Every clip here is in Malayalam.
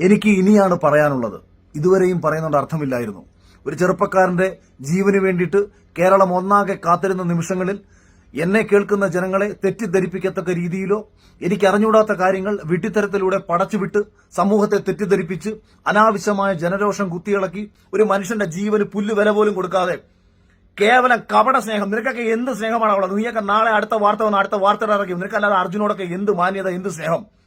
എനിക്ക് ഇനിയാണ് പറയാനുള്ളത്. ഇതുവരെയും പറയുന്നുണ്ട് അർത്ഥമില്ലായിരുന്നു. ഒരു ചെറുപ്പക്കാരന്റെ ജീവന് വേണ്ടിയിട്ട് കേരളം ഒന്നാകെ കാത്തിരുന്ന നിമിഷങ്ങളിൽ എന്നെ കേൾക്കുന്ന ജനങ്ങളെ തെറ്റിദ്ധരിപ്പിക്കത്തക്ക രീതിയിലോ എനിക്ക് അറിഞ്ഞൂടാത്ത കാര്യങ്ങൾ വിട്ടിത്തരത്തിലൂടെ പടച്ചുവിട്ട് സമൂഹത്തെ തെറ്റിദ്ധരിപ്പിച്ച് അനാവശ്യമായ ജനരോഷം കുത്തിയിളക്കി ഒരു മനുഷ്യന്റെ ജീവന് പുല്ല് വില പോലും കൊടുക്കാതെ കേവലം കപട സ്നേഹം. നിനക്കൊക്കെ എന്ത് സ്നേഹമാണ് ഉള്ളത് നീയൊക്കെ നാളെ അടുത്ത വാർത്ത വന്ന് അടുത്ത വാർത്ത ഇറക്കി. നിനക്കല്ലാതെ അർജുനോടൊക്കെ എന്ത് മാന്യത എന്ത് സ്നേഹം?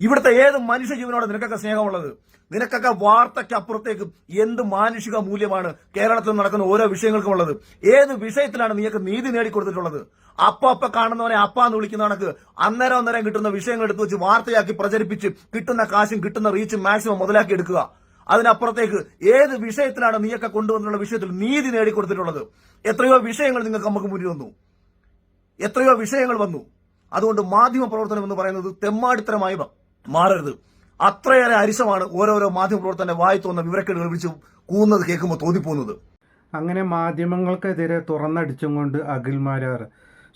ഇവിടുത്തെ ഏത് മനുഷ്യ ജീവനോട് നിനക്കൊക്കെ സ്നേഹമുള്ളത്? നിനക്കൊക്കെ വാർത്തയ്ക്ക് അപ്പുറത്തേക്ക് എന്ത് മാനുഷിക മൂല്യമാണ് കേരളത്തിൽ നടക്കുന്ന ഓരോ വിഷയങ്ങൾക്കും ഉള്ളത്? ഏത് വിഷയത്തിലാണ് നീയൊക്കെ നീതി നേടിക്കൊടുത്തിട്ടുള്ളത്? അപ്പ അപ്പ കാണുന്നവനെ അപ്പ എന്ന് വിളിക്കുന്ന കണക്ക് അന്നേരം അന്നേരം കിട്ടുന്ന വിഷയങ്ങൾ എടുത്തു വെച്ച് വാർത്തയാക്കി പ്രചരിപ്പിച്ച് കിട്ടുന്ന കാശും കിട്ടുന്ന റീച്ചും മാക്സിമം മുതലാക്കി എടുക്കുക. അതിനപ്പുറത്തേക്ക് ഏത് വിഷയത്തിലാണ് നീയൊക്കെ കൊണ്ടുവന്നുള്ള വിഷയത്തിൽ നീതി നേടിക്കൊടുത്തിട്ടുള്ളത്? എത്രയോ വിഷയങ്ങൾ നിങ്ങൾക്ക് നമുക്ക് മുന്നിൽ വന്നു. എത്രയോ വിഷയങ്ങൾ വന്നു. അതുകൊണ്ട് മാധ്യമ പ്രവർത്തനം എന്ന് പറയുന്നത് തെമ്മാടിത്തരമായി മാറരുത്. അത്രയേറെ അരിശമാണ് ഓരോരോ മാധ്യമ പ്രവർത്തനം വായി തോന്നുന്ന വിവരക്കേടുകൾ വിളിച്ച് കൂന്നത് കേൾക്കുമ്പോൾ തോന്നിപ്പോകുന്നത്. അങ്ങനെ മാധ്യമങ്ങൾക്കെതിരെ തുറന്നടിച്ചും കൊണ്ട് അഖിൽമാരാർ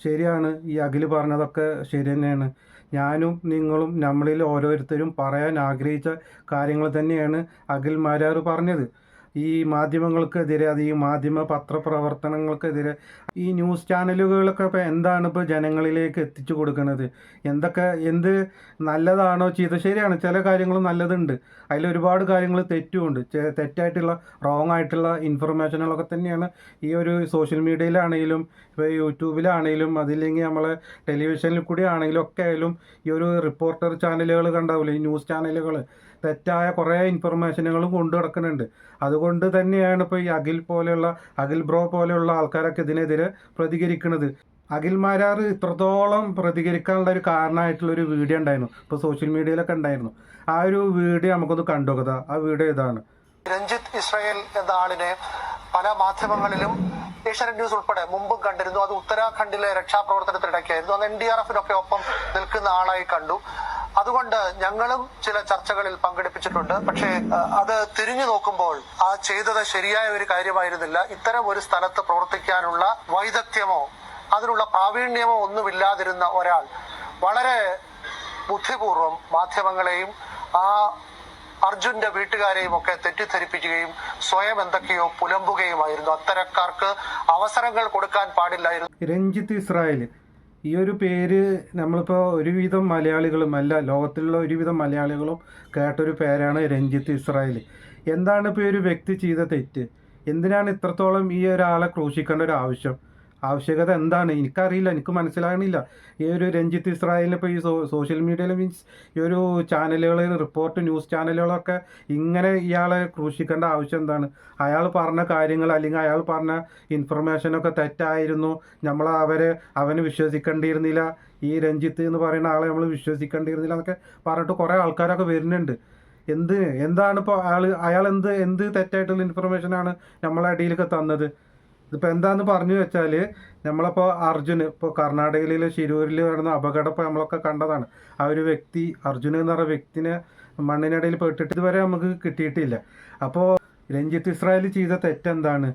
ശരിയാണ് ഈ അഖിൽ പറഞ്ഞതൊക്കെ ശരി തന്നെയാണ്. ഞാനും നിങ്ങളും നമ്മളിൽ ഓരോരുത്തരും പറയാൻ ആഗ്രഹിച്ച കാര്യങ്ങൾ തന്നെയാണ് അഖിൽ മാരാർ പറഞ്ഞത്. ഈ മാധ്യമങ്ങൾക്കെതിരെ അത് ഈ മാധ്യമ പത്രപ്രവർത്തനങ്ങൾക്കെതിരെ ഈ ന്യൂസ് ചാനലുകളൊക്കെ ഇപ്പോൾ എന്താണ് ഇപ്പോൾ ജനങ്ങളിലേക്ക് എത്തിച്ചു കൊടുക്കുന്നത്? എന്തൊക്കെ എന്ത് നല്ലതാണോ ചെയ്ത ശരിയാണ് ചില കാര്യങ്ങൾ നല്ലതുണ്ട്. അതിൽ ഒരുപാട് കാര്യങ്ങൾ തെറ്റുമുണ്ട്. തെറ്റായിട്ടുള്ള റോങ് ആയിട്ടുള്ള ഇൻഫർമേഷനുകളൊക്കെ തന്നെയാണ് ഈ ഒരു സോഷ്യൽ മീഡിയയിലാണെങ്കിലും ഇപ്പോൾ യൂട്യൂബിലാണെങ്കിലും അതില്ലെങ്കിൽ നമ്മളെ ടെലിവിഷനിൽ കൂടി ആണെങ്കിലും ഒക്കെ ആയാലും ഈ ഒരു റിപ്പോർട്ടർ ചാനലുകൾ കണ്ടാവില്ലേ ഈ ന്യൂസ് ചാനലുകൾ. തെറ്റായ കുറേ ഇൻഫർമേഷനുകളും കൊണ്ടു കിടക്കുന്നുണ്ട് അതുകൊണ്ട് തന്നെയാണ് ഇപ്പോൾ ഈ അഖിൽ പോലെയുള്ള അഖിൽ ബ്രോ പോലെയുള്ള ആൾക്കാരൊക്കെ ഇതിനെതിരെ പ്രതികരിക്കുന്നത്. അഖിൽ മാരാർ ഇത്രത്തോളം പ്രതികരിക്കാനുള്ള ഒരു കാരണമായിട്ടുള്ള ഒരു വീഡിയോ ഉണ്ടായിരുന്നു. ഇപ്പോൾ സോഷ്യൽ മീഡിയയിലൊക്കെ ഉണ്ടായിരുന്നു. ആ ഒരു വീഡിയോ നമുക്കൊന്ന് കണ്ടു കണ്ടുനോക്കുക ആ വീഡിയോ ഇതാണ്. രഞ്ജിത്ത് ഇസ്രായേൽ എന്ന ആളിനെ പല മാധ്യമങ്ങളിലും ഏഷ്യാനെറ്റ് ന്യൂസ് ഉൾപ്പെടെ മുമ്പും കണ്ടിരുന്നു. അത് ഉത്തരാഖണ്ഡിലെ രക്ഷാപ്രവർത്തനത്തിനിടയ്ക്കായിരുന്നു. അന്ന് എൻ ഡി ആർ എഫിനൊക്കെ ഒപ്പം നിൽക്കുന്ന ആളായി കണ്ടു. അതുകൊണ്ട് ഞങ്ങളും ചില ചർച്ചകളിൽ പങ്കെടുപ്പിച്ചിട്ടുണ്ട്. പക്ഷേ അത് തിരിഞ്ഞു നോക്കുമ്പോൾ ആ ചെയ്തത് ശരിയായ ഒരു കാര്യമായിരുന്നില്ല. ഇത്തരം ഒരു സ്ഥലത്ത് പ്രവർത്തിക്കാനുള്ള വൈദഗ്ധ്യമോ അതിനുള്ള പ്രാവീണ്യമോ ഒന്നുമില്ലാതിരുന്ന ഒരാൾ വളരെ ബുദ്ധിപൂർവം മാധ്യമങ്ങളെയും ആ അർജുന്റെ വീട്ടുകാരെയും ഒക്കെ തെറ്റിദ്ധരിപ്പിക്കുകയും സ്വയം എന്തൊക്കെയോ പുലമ്പുകയുമായിരുന്നു. അത്തരക്കാർക്ക് അവസരങ്ങൾ കൊടുക്കാൻ പാടില്ലായിരുന്നു. രഞ്ജിത്ത് ഇസ്രായേൽ ഈ ഒരു പേര് നമ്മളിപ്പോൾ ഒരുവിധം മലയാളികളും അല്ല ലോകത്തിലുള്ള ഒരുവിധം മലയാളികളും കേട്ടൊരു പേരാണ് രഞ്ജിത്ത് ഇസ്രായേൽ എന്താണ് ഇപ്പോൾ ഈ ഒരു വ്യക്തി ചെയ്ത തെറ്റ്? എന്തിനാണ് ഇത്രത്തോളം ഈ ഒരാളെ ക്രൂശിക്കേണ്ട ഒരു ആവശ്യം? ആവശ്യകത എന്താണ്? എനിക്കറിയില്ല എനിക്ക് മനസ്സിലാകണില്ല. ഈ ഒരു രഞ്ജിത്ത് ഇസ്രായേലിനെ ഇപ്പോൾ ഈ സോഷ്യൽ മീഡിയയിൽ മീൻസ് ഈ ഒരു ചാനലുകൾ റിപ്പോർട്ട് ന്യൂസ് ചാനലുകളൊക്കെ ഇങ്ങനെ ഇയാളെ ക്രൂശിക്കേണ്ട ആവശ്യം എന്താണ്? അയാൾ പറഞ്ഞ കാര്യങ്ങൾ അല്ലെങ്കിൽ അയാൾ പറഞ്ഞ ഇൻഫർമേഷനൊക്കെ തെറ്റായിരുന്നു. നമ്മൾ അവരെ അവന് വിശ്വസിക്കേണ്ടിയിരുന്നില്ല. ഈ രഞ്ജിത്ത് എന്ന് പറയുന്ന ആളെ നമ്മൾ വിശ്വസിക്കേണ്ടിയിരുന്നില്ല എന്നൊക്കെ പറഞ്ഞിട്ട് കുറേ ആൾക്കാരൊക്കെ വരുന്നുണ്ട്. എന്ത് എന്താണ് ഇപ്പോൾ അയാൾ അയാൾ എന്ത് എന്ത് തെറ്റായിട്ടുള്ള ഇൻഫർമേഷനാണ് നമ്മളെ അടിയിലൊക്കെ തന്നത്? ഇതിപ്പോൾ എന്താന്ന് പറഞ്ഞു വെച്ചാൽ നമ്മളിപ്പോൾ അർജുന് ഇപ്പോൾ കർണാടകയിലെ ശിരൂരിൽ നടന്ന അപകടം ഇപ്പോൾ നമ്മളൊക്കെ കണ്ടതാണ്. ആ ഒരു വ്യക്തി അർജുന എന്ന് പറഞ്ഞ വ്യക്തിനെ മണ്ണിനടിയിൽ പെട്ടിട്ട് ഇതുവരെ നമുക്ക് കിട്ടിയിട്ടില്ല. അപ്പോൾ രഞ്ജിത്ത് ഇസ്രായേൽ ചെയ്ത തെറ്റെന്താണ്?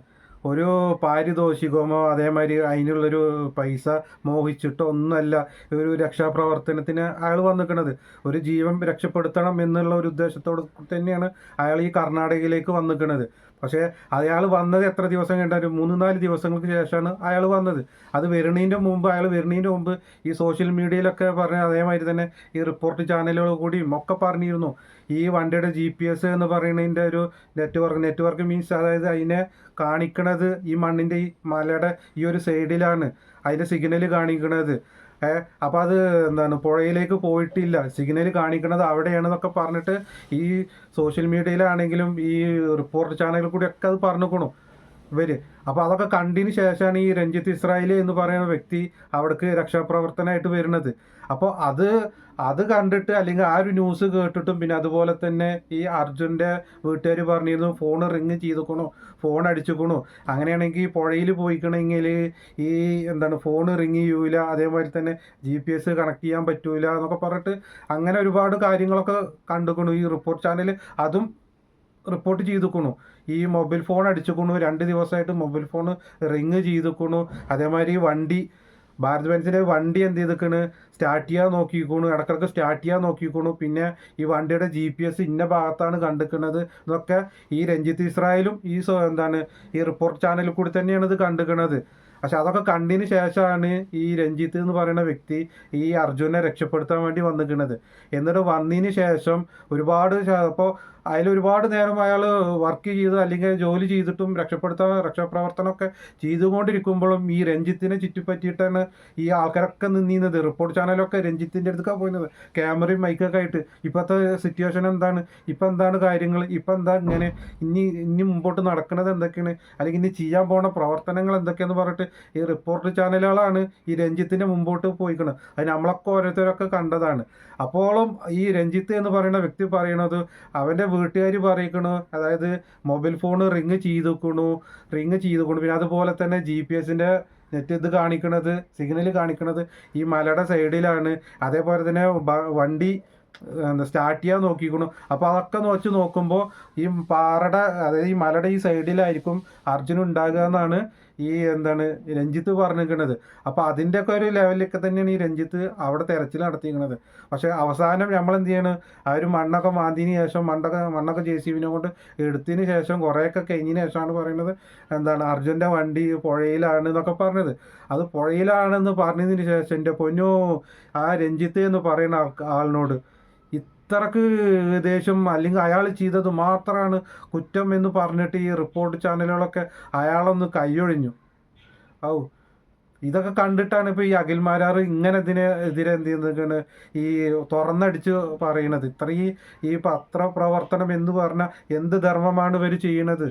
ഒരു പാരിതോഷികമോ അതേമാതിരി അതിനുള്ളൊരു പൈസ മോഹിച്ചിട്ടോ ഒന്നുമല്ല ഒരു രക്ഷാപ്രവർത്തനത്തിന് അയാൾ വന്നിക്കണത്. ഒരു ജീവൻ രക്ഷപ്പെടുത്തണം എന്നുള്ള ഒരു ഉദ്ദേശത്തോട് തന്നെയാണ് അയാൾ ഈ കർണാടകയിലേക്ക് വന്നിക്കണത്. പക്ഷേ അയാൾ വന്നത് എത്ര ദിവസം കഴിഞ്ഞ ഒരു മൂന്ന് നാല് ദിവസങ്ങൾക്ക് ശേഷമാണ് അയാൾ വന്നത്. അത് വരുന്നതിന്റെ മുമ്പ് അയാൾ വരുന്നതിന്റെ മുമ്പ് ഈ സോഷ്യൽ മീഡിയയിലൊക്കെ പറഞ്ഞ അതേമാതിരി തന്നെ ഈ റിപ്പോർട്ട് ചാനലുകൾ കൂടിയും ഒക്കെ പറഞ്ഞിരുന്നു. ഈ വണ്ടിയുടെ ജി പി എസ് എന്ന് പറയുന്നതിന്റെ ഒരു നെറ്റ്വർക്ക് നെറ്റ്വർക്ക് മീൻസ് അതായത് അതിനെ കാണിക്കണത് ഈ മണ്ണിന്റെ ഈ മലയുടെ ഈ ഒരു സൈഡിലാണ് അതിന്റെ സിഗ്നൽ കാണിക്കണത്. അപ്പോൾ അത് എന്താണ് പുഴയിലേക്ക് പോയിട്ടില്ല. സിഗ്നൽ കാണിക്കുന്നത് അവിടെയാണെന്നൊക്കെ പറഞ്ഞിട്ട് ഈ സോഷ്യൽ മീഡിയയിലാണെങ്കിലും ഈ റിപ്പോർട്ട് ചാനലിൽ കൂടി ഒക്കെ അത് പറഞ്ഞുക്കണു. ഇവർ. അപ്പോൾ അതൊക്കെ കണ്ടതിന് ശേഷമാണ് ഈ രഞ്ജിത്ത് ഇസ്രായേൽ എന്ന് പറയുന്ന വ്യക്തി അവിടേക്ക് രക്ഷാപ്രവർത്തനമായിട്ട് വരുന്നത്. അപ്പോൾ അത് അത് കണ്ടിട്ട് അല്ലെങ്കിൽ ആ ഒരു ന്യൂസ് കേട്ടിട്ടും പിന്നെ അതുപോലെ തന്നെ ഈ അർജുന്റെ വീട്ടുകാർ പറഞ്ഞിരുന്നു ഫോൺ റിങ് ചെയ്തുക്കണു ഫോൺ അടിച്ചുക്കണു അങ്ങനെയാണെങ്കിൽ പുഴയിൽ പോയിക്കണമെങ്കിൽ ഈ എന്താണ് ഫോൺ റിങ് ചെയ്യൂല അതേമാതിരി തന്നെ ജി പി എസ് കണക്ട് ചെയ്യാൻ പറ്റൂല എന്നൊക്കെ പറഞ്ഞിട്ട് അങ്ങനെ ഒരുപാട് കാര്യങ്ങളൊക്കെ കണ്ടുക്കണു ഈ റിപ്പോർട്ട് ചാനൽ അതും റിപ്പോർട്ട് ചെയ്തുക്കണു. ഈ മൊബൈൽ ഫോൺ അടിച്ചുക്കണു. രണ്ട് ദിവസമായിട്ട് മൊബൈൽ ഫോൺ റിങ് ചെയ്തുക്കണു. അതേമാതിരി വണ്ടി ഭാരത് ബെൻസിന്റെ വണ്ടി എന്ത് ചെയ്തിക്കണ്? സ്റ്റാർട്ട് ചെയ്യാൻ നോക്കിക്കോണു. ഇടക്കിടക്ക് സ്റ്റാർട്ട് ചെയ്യാൻ നോക്കിക്കോണു. പിന്നെ ഈ വണ്ടിയുടെ ജി പി എസ് ഇന്ന ഭാഗത്താണ് കണ്ടിക്കുന്നത് എന്നൊക്കെ ഈ രഞ്ജിത്ത് ഇസ്രായേലും ഈ എന്താണ് ഈ റിപ്പോർട്ട് ചാനലിൽ കൂടി തന്നെയാണ് ഇത് കണ്ടിരിക്കുന്നത് പക്ഷെ അതൊക്കെ കണ്ടതിന് ശേഷമാണ് ഈ രഞ്ജിത്ത് എന്ന് പറയുന്ന വ്യക്തി ഈ അർജുനെ രക്ഷപ്പെടുത്താൻ വേണ്ടി വന്നിരിക്കുന്നത് എന്നിട്ട് വന്നതിന് ശേഷം ഒരുപാട് അപ്പോൾ അതിൽ ഒരുപാട് നേരം അയാൾ വർക്ക് ചെയ്ത് അല്ലെങ്കിൽ ജോലി ചെയ്തിട്ടും രക്ഷപ്പെടുത്താൻ രക്ഷാപ്രവർത്തനമൊക്കെ ചെയ്തുകൊണ്ടിരിക്കുമ്പോഴും ഈ രഞ്ജിത്തിനെ ചുറ്റിപ്പറ്റിയിട്ടാണ് ഈ ആൾക്കാരൊക്കെ നിന്നിരുന്നത്. റിപ്പോർട്ട് ചാനലൊക്കെ രഞ്ജിത്തിന്റെ അടുത്തൊക്കെ പോയിരുന്നത്. ക്യാമറയും മൈക്കൊക്കെ ആയിട്ട്. ഇപ്പോഴത്തെ സിറ്റുവേഷൻ എന്താണ്? ഇപ്പം എന്താണ് കാര്യങ്ങൾ? ഇപ്പം എന്താ ഇങ്ങനെ? ഇനി ഇനി മുമ്പോട്ട് നടക്കുന്നത് എന്തൊക്കെയാണ്? അല്ലെങ്കിൽ ഇനി ചെയ്യാൻ പോണ പ്രവർത്തനങ്ങൾ എന്തൊക്കെയാന്ന് പറഞ്ഞിട്ട് ഈ റിപ്പോർട്ട് ചാനലുകളാണ് ഈ രഞ്ജിത്തിന്റെ മുമ്പോട്ട് പോയിക്കുന്നത് അത് നമ്മളൊക്കെ ഓരോരുത്തരൊക്കെ കണ്ടതാണ്. അപ്പോഴും ഈ രഞ്ജിത്ത് എന്ന് പറയുന്ന വ്യക്തി പറയുന്നത് അവന്റെ വീട്ടുകാർ പറയിക്കണു. അതായത് മൊബൈൽ ഫോൺ റിങ് ചെയ്തുക്കണു. റിങ് ചെയ്തുക്കണു. പിന്നെ അതുപോലെ തന്നെ ജി പി എസിന്റെ നെറ്റ് ഇത് കാണിക്കണത് സിഗ്നൽ കാണിക്കണത് ഈ മലയുടെ സൈഡിലാണ്. അതേപോലെ തന്നെ വണ്ടി എന്താ സ്റ്റാർട്ട് ചെയ്യാൻ നോക്കിക്കണു. അപ്പോൾ അതൊക്കെ വെച്ച് നോക്കുമ്പോൾ ഈ പാറയുടെ അതായത് ഈ മലയുടെ ഈ സൈഡിലായിരിക്കും അർജുൻ ഉണ്ടാകുക എന്നാണ് ഈ എന്താണ് രഞ്ജിത്ത് പറഞ്ഞിരിക്കുന്നത് അപ്പോൾ അതിന്റെയൊക്കെ ഒരു ലെവലിലൊക്കെ തന്നെയാണ് ഈ രഞ്ജിത്ത് അവിടെ തെരച്ചിൽ നടത്തിയിരിക്കുന്നത് പക്ഷേ അവസാനം നമ്മൾ എന്ത് ചെയ്യണം ആ ഒരു മണ്ണൊക്കെ മാന്തിന് ശേഷം മണ്ണൊക്കെ മണ്ണൊക്കെ ജെ സി ബിനെ കൊണ്ട് എടുത്തതിന് ശേഷം കുറേയൊക്കെ കഴിഞ്ഞതിന് ശേഷമാണ് പറയുന്നത് എന്താണ് അർജുന്റെ വണ്ടി പുഴയിലാണ് എന്നൊക്കെ പറഞ്ഞത്. അത് പുഴയിലാണെന്ന് പറഞ്ഞതിന് ശേഷം എന്റെ പൊന്നോ ആ രഞ്ജിത്ത് എന്ന് പറയുന്ന ആളിനോട് ഇത്രക്ക് ദേഷ്യം അല്ലെങ്കിൽ അയാൾ ചെയ്തത് മാത്രമാണ് കുറ്റം എന്ന് പറഞ്ഞിട്ട് ഈ റിപ്പോർട്ട് ചാനലുകളൊക്കെ അയാളൊന്ന് കൈയൊഴിഞ്ഞു. ഔ ഇതൊക്കെ കണ്ടിട്ടാണ് ഇപ്പോൾ ഈ അഖിൽമാരാർ ഇങ്ങനെ ഇതിനെ എതിരെ എന്ത് ചെയ്യുന്നത് ഈ തുറന്നടിച്ച് പറയണത് ഇത്രയും ഈ പത്രപ്രവർത്തനം എന്ന് പറഞ്ഞാൽ എന്ത് ധർമ്മമാണ് ഇവർ ചെയ്യണത്?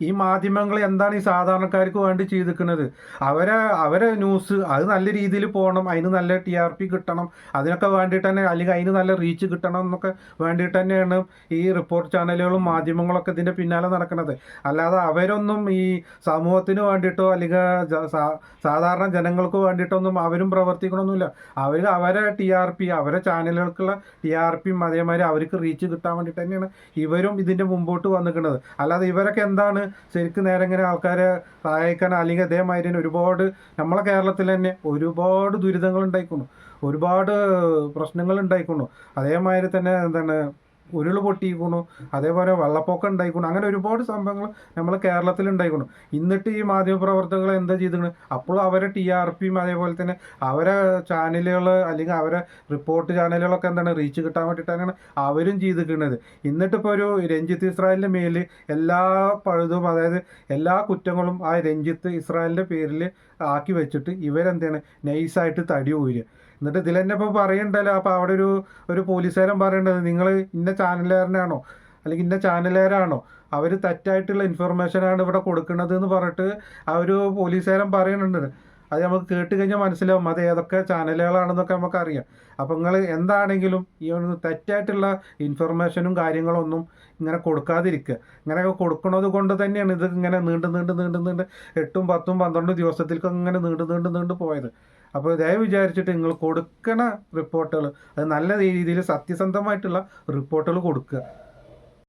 ഈ മാധ്യമങ്ങൾ എന്താണ് ഈ സാധാരണക്കാർക്ക് വേണ്ടി ചെയ്തിരിക്കുന്നത്? അവരെ അവരെ ന്യൂസ് അത് നല്ല രീതിയിൽ പോകണം അതിന് നല്ല ടി ആർ പി കിട്ടണം അതിനൊക്കെ വേണ്ടിയിട്ട് തന്നെ അല്ലെങ്കിൽ അതിന് നല്ല റീച്ച് കിട്ടണം എന്നൊക്കെ വേണ്ടിയിട്ട് തന്നെയാണ് ഈ റിപ്പോർട്ട് ചാനലുകളും മാധ്യമങ്ങളൊക്കെ ഇതിന്റെ പിന്നാലെ നടക്കുന്നത്. അല്ലാതെ അവരൊന്നും ഈ സമൂഹത്തിന് വേണ്ടിയിട്ടോ അല്ലെങ്കിൽ സാധാരണ ജനങ്ങൾക്ക് വേണ്ടിയിട്ടൊന്നും അവരും പ്രവർത്തിക്കണമൊന്നുമില്ല. അവർ അവരെ ടി ആർ പി അവരെ ചാനലുകൾക്കുള്ള ടി ആർ പിയും അതേമാതിരി അവർക്ക് റീച്ച് കിട്ടാൻ വേണ്ടിയിട്ട് തന്നെയാണ് ഇവരും ഇതിന്റെ മുമ്പോട്ട് വന്നിരിക്കുന്നത്. അല്ലാതെ ഇവരൊക്കെ എന്താണ് ശരിക്കും നേരെ ഇങ്ങനെ ആൾക്കാരെ സഹായിക്കാൻ അല്ലെങ്കിൽ അതേമാതിരി തന്നെ ഒരുപാട് നമ്മളെ കേരളത്തിൽ തന്നെ ഒരുപാട് ദുരിതങ്ങൾ ഉണ്ടായിക്കുന്നു ഒരുപാട് പ്രശ്നങ്ങൾ ഉണ്ടായിക്കുന്നു അതേമാതിരി തന്നെ എന്താണ് ഉരുൾ പൊട്ടിയിക്കുന്നു അതേപോലെ വെള്ളപ്പൊക്കം ഉണ്ടായിക്കുന്നു അങ്ങനെ ഒരുപാട് സംഭവങ്ങൾ നമ്മൾ കേരളത്തിൽ ഉണ്ടായിക്കുന്നു എന്നിട്ട് ഈ മാധ്യമപ്രവർത്തകർ എന്താ ചെയ്തിരുന്നു അപ്പോൾ അവരെ ടി ആർ പിയും അതേപോലെ തന്നെ അവരെ ചാനലുകൾ അല്ലെങ്കിൽ അവരെ റിപ്പോർട്ട് ചാനലുകളൊക്കെ എന്താണ് റീച്ച് കിട്ടാൻ വേണ്ടിയിട്ടാണ് അവരും ചെയ്തിരിക്കുന്നത്. എന്നിട്ടിപ്പോൾ ഒരു രഞ്ജിത്ത് ഇസ്രായേലിന്റെ മേലിൽ എല്ലാ പഴുതും അതായത് എല്ലാ കുറ്റങ്ങളും ആ രഞ്ജിത്ത് ഇസ്രായേലിന്റെ പേരിൽ ആക്കി വെച്ചിട്ട് ഇവരെന്താണ് നൈസായിട്ട് തടി ഊരുക എന്നിട്ട് ഇതിൽ തന്നെ ഇപ്പോൾ പറയണ്ടല്ലോ അപ്പോൾ അവിടെ ഒരു ഒരു പോലീസുകാരൻ പറയേണ്ടത് നിങ്ങൾ ഇന്ന ചാനലുകാരനാണോ? അല്ലെങ്കിൽ ഇന്ന ചാനലുകാരാണോ? അവർ തെറ്റായിട്ടുള്ള ഇൻഫർമേഷനാണ് ഇവിടെ കൊടുക്കുന്നത് എന്ന് പറഞ്ഞിട്ട് ആ ഒരു പോലീസുകാരൻ പറയുന്നുണ്ട് അത് നമുക്ക് കേട്ട് കഴിഞ്ഞാൽ മനസ്സിലാവും അത് ഏതൊക്കെ ചാനലുകളാണെന്നൊക്കെ നമുക്ക് അറിയാം. അപ്പോൾ നിങ്ങൾ എന്താണെങ്കിലും ഈ ഒന്ന് തെറ്റായിട്ടുള്ള ഇൻഫർമേഷനും കാര്യങ്ങളൊന്നും ഇങ്ങനെ കൊടുക്കാതിരിക്കുക. ഇങ്ങനെയൊക്കെ കൊടുക്കുന്നത് കൊണ്ട് തന്നെയാണ് ഇത് ഇങ്ങനെ നീണ്ട് നീണ്ട് നീണ്ട് നീണ്ട് എട്ടും പത്തും പന്ത്രണ്ടും ദിവസത്തിലേക്ക് ഇങ്ങനെ നീണ്ട് നീണ്ട് നീണ്ട് പോയത്. അപ്പോൾ ദയവ് വിചാരിച്ചിട്ട് നിങ്ങൾ കൊടുക്കണ റിപ്പോർട്ടുകൾ അത് നല്ല രീതിയിൽ സത്യസന്ധമായിട്ടുള്ള റിപ്പോർട്ടുകൾ കൊടുക്കുക.